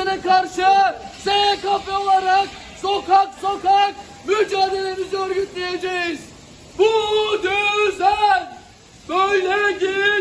düzene karşı SKP olarak sokak sokak mücadelemizi örgütleyeceğiz. Bu düzen böyle gitmez.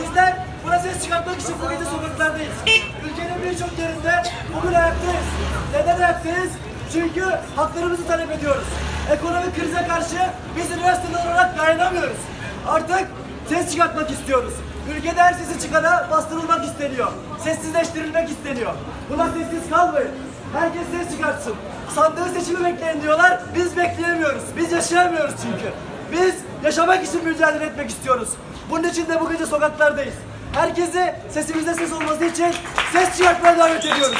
Bizler buna ses çıkartmak için bu gece sokaklardayız. Ülkenin birçok yerinde bugün ayaktayız. Neden ayaktayız? Çünkü haklarımızı talep ediyoruz. Ekonomik krize karşı biz üniversiteler olarak dayanamıyoruz. Artık ses çıkartmak istiyoruz. Ülkede her sesi çıkana bastırılmak isteniyor. Sessizleştirilmek isteniyor. Buna sessiz kalmayın. Herkes ses çıkartsın. Sandığı seçimi bekleyin diyorlar. Biz bekleyemiyoruz. Biz yaşayamıyoruz çünkü. Biz yaşamak için mücadele etmek istiyoruz. Bunun için de bu gece sokaklardayız. Herkesi sesimizde ses olması için ses çıkartmaya davet ediyoruz.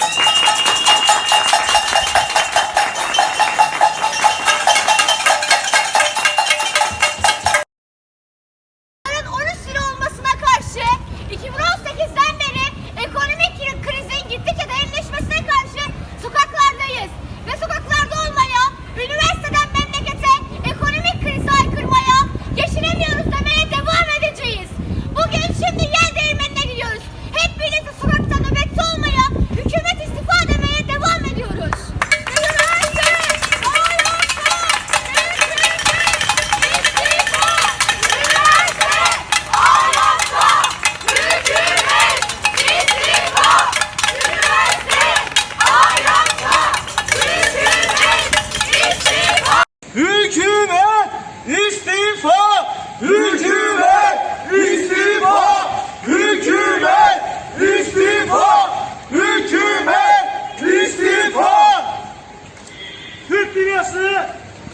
Türk dünyası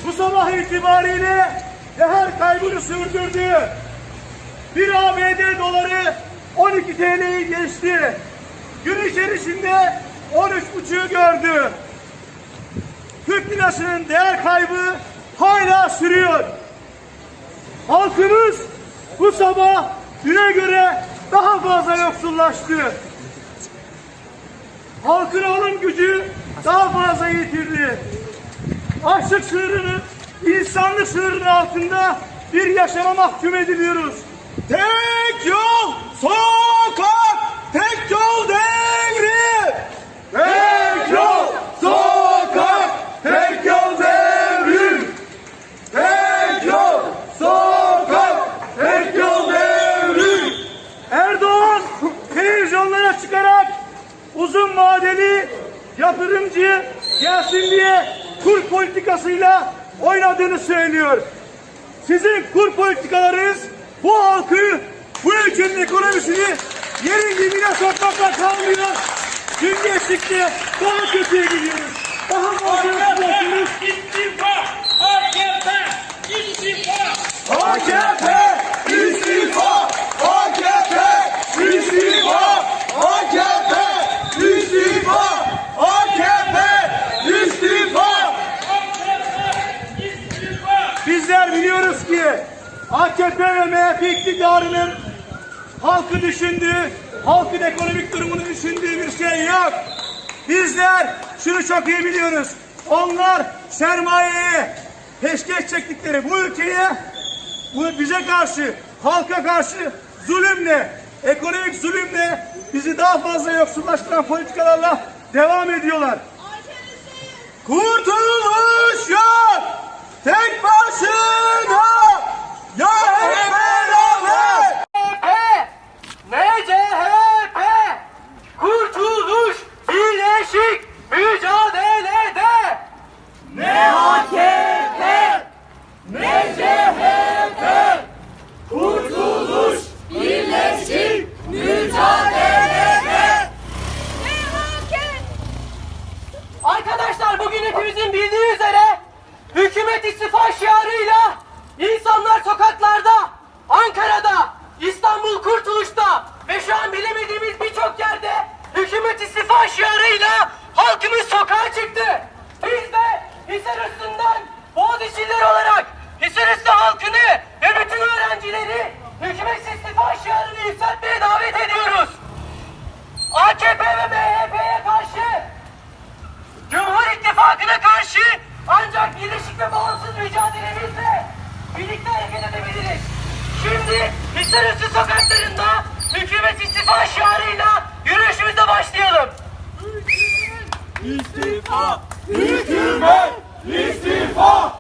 bu sabah itibariyle değer kaybını sürdürdü. Bir ABD doları 12 TL'yi geçti. Gün içerisinde 13,5'u gördü. Türk lirasının değer kaybı hala sürüyor. Halkımız bu sabah düne göre daha fazla yoksullaştı. Halkın alım gücü daha fazla yitirdi. Açlık sınırının insanlık sınırının altında bir yaşama mahkum ediliyoruz. Tek yol sokak, tek yol devrim. Tek yol sokak, tek yol devrim. Tek yol sokak, tek yol devrim. Erdoğan televizyonlara çıkarak uzun vadeli yatırımcı gelsin diye kur politikasıyla oynadığını söylüyor. Sizin kur politikalarınız bu halkı, bu ülkenin ekonomisini yerin dibine sokmakla kalmıyor. Gün geçtikçe daha kötüye gidiyoruz. Daha fazla yoksullaşıyoruz. İstifa! AKP! İstifa! AKP istifa! AKP istifa! AKP istifa! AKP istifa! Bizler biliyoruz ki AKP ve MHP iktidarının halkı düşündüğü, halkın ekonomik durumunu düşündüğü bir şey yok. Bizler şunu çok iyi biliyoruz. Onlar sermayeye peşkeş çektikleri bu ülkeye bu bize karşı, halka karşı zulümle, ekonomik zulümle bizi daha fazla yoksullaştıran politikalarla devam ediyorlar. Kurtuluş yok! Tek başına! Hepimizin bildiği üzere hükümet istifa şiarıyla insanlar sokaklarda, Ankara'da, İstanbul Kurtuluş'ta ve şu an bilemediğimiz birçok yerde hükümet istifa şiarıyla halkımız sokağa çıktı. Biz de Hisarüstü'nden Boğaziçi'liler olarak Hisarüstü halkını ve bütün öğrencileri hükümet istifa şiarını yükseltmeye davet ediyoruz. AKP ve MHP'ye karşı Cumhur İttifakı'na karşı ve bağımsız mücadelemizle birlikte hareket edebiliriz. Şimdi Hisarüstü sokaklarında hükümet istifa şiarıyla yürüyüşümüze başlayalım. İstifa! Hükümet! İstifa!